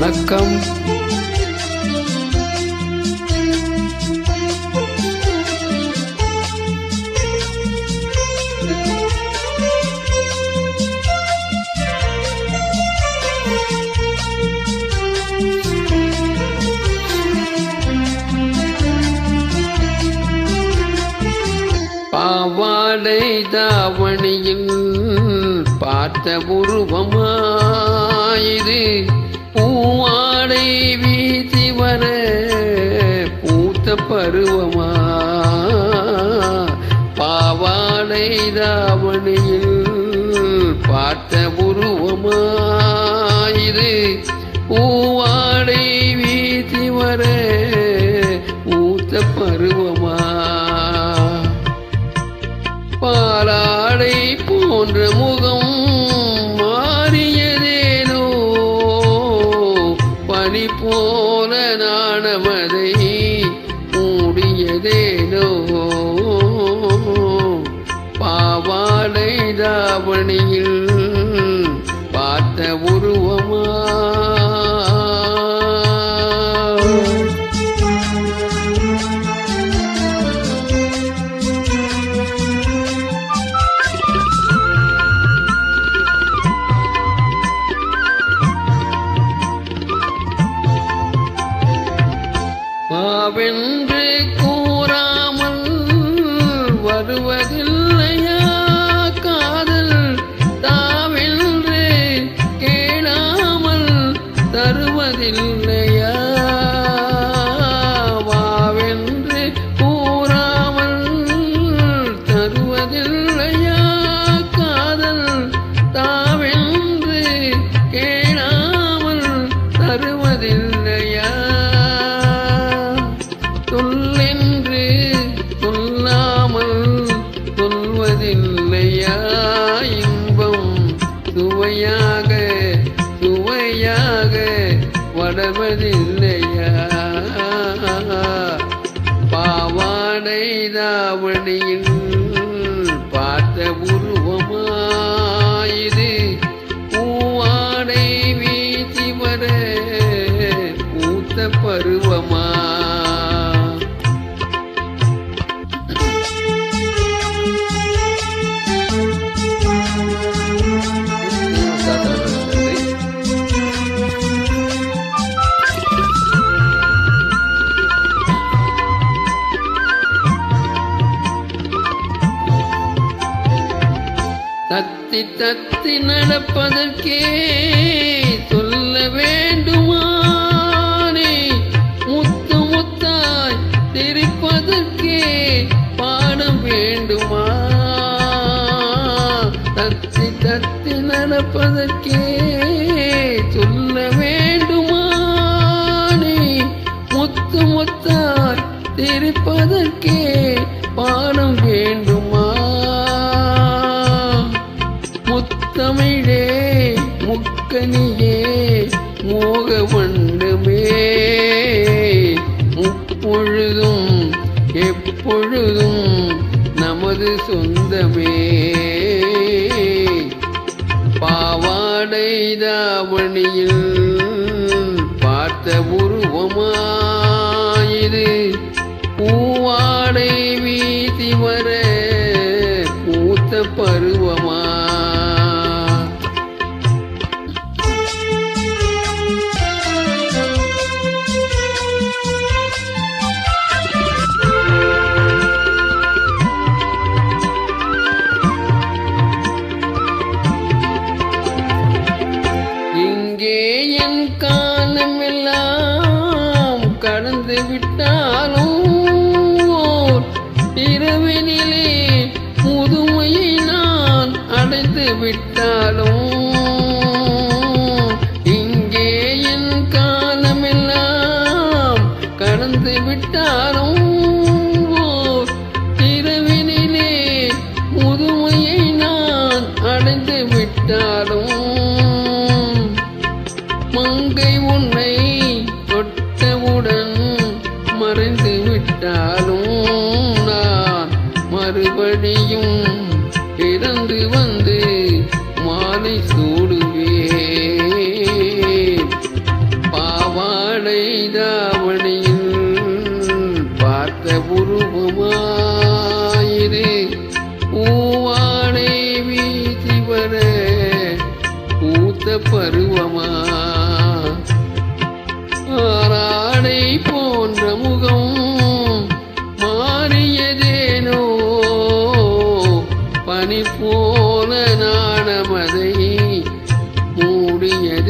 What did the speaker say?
வணக்கம். பாவாடை தாவணியில் பார்த்த உருவமாயிரு. பூவாடை வீசி வர பூத்த பருவமா? பாவாடை தாவணியில் பார்த்த உருவமாயிது பூவாடை வீசி வர பூத்த பருவமா? பாலாடை போன்ற முகம் தாவணியில் பார்த்த ஒரு இல்லையா இன்பம் சுவையாக சுவையாக வடவதில்லையா பாவாடை தாவணியில் பார்த்த உருவமாயிது. பூவாடை வீசி வர பூத்த பருவமா? தத்தி தத்தி நடப்பதற்கே சொல்ல வேண்டுமானே. முத்து முத்தாய் திரிப்பதற்கே பாடம் வேண்டுமா? தத்தி தத்தி நடப்பதற்கே சொல்ல வேண்டுமானே. முத்து முத்தாய் திரிப்பதற்கே மூக்கனியே மோக வண்ணமே முப்பொழுதும் எப்பொழுதும் நமது சொந்தமே. பாவாடை தாவணியில் பார்த்த உருவமாயிரு பூவாடை வீசி வர விட்டாலும் இங்கே என் காலமெல்லாம் கடந்து விட்டாலும் இரவினிலே முதுமையை நான் அடைந்து விட்டாலும் மங்கை உன்னை தொட்டவுடன் மறைந்து மறுபடியும் இறந்து வந்த りする போல நாணமதை மூடியது